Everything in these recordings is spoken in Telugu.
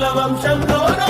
ఇరుముల వంశంలోన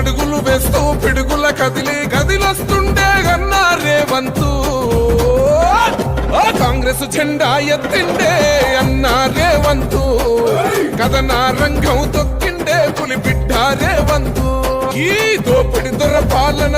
అడుగులు వేస్తూ పిడుగుల కదిలి గదిలొస్తుండే అన్నా రేవంతు. కాంగ్రెస్ జెండా ఎత్తిండే అన్నా రేవంతు. కథన రంగం తొక్కిండే పులి బిడ్డ రేవంతు. ఈ దోపిడి దొర పాలన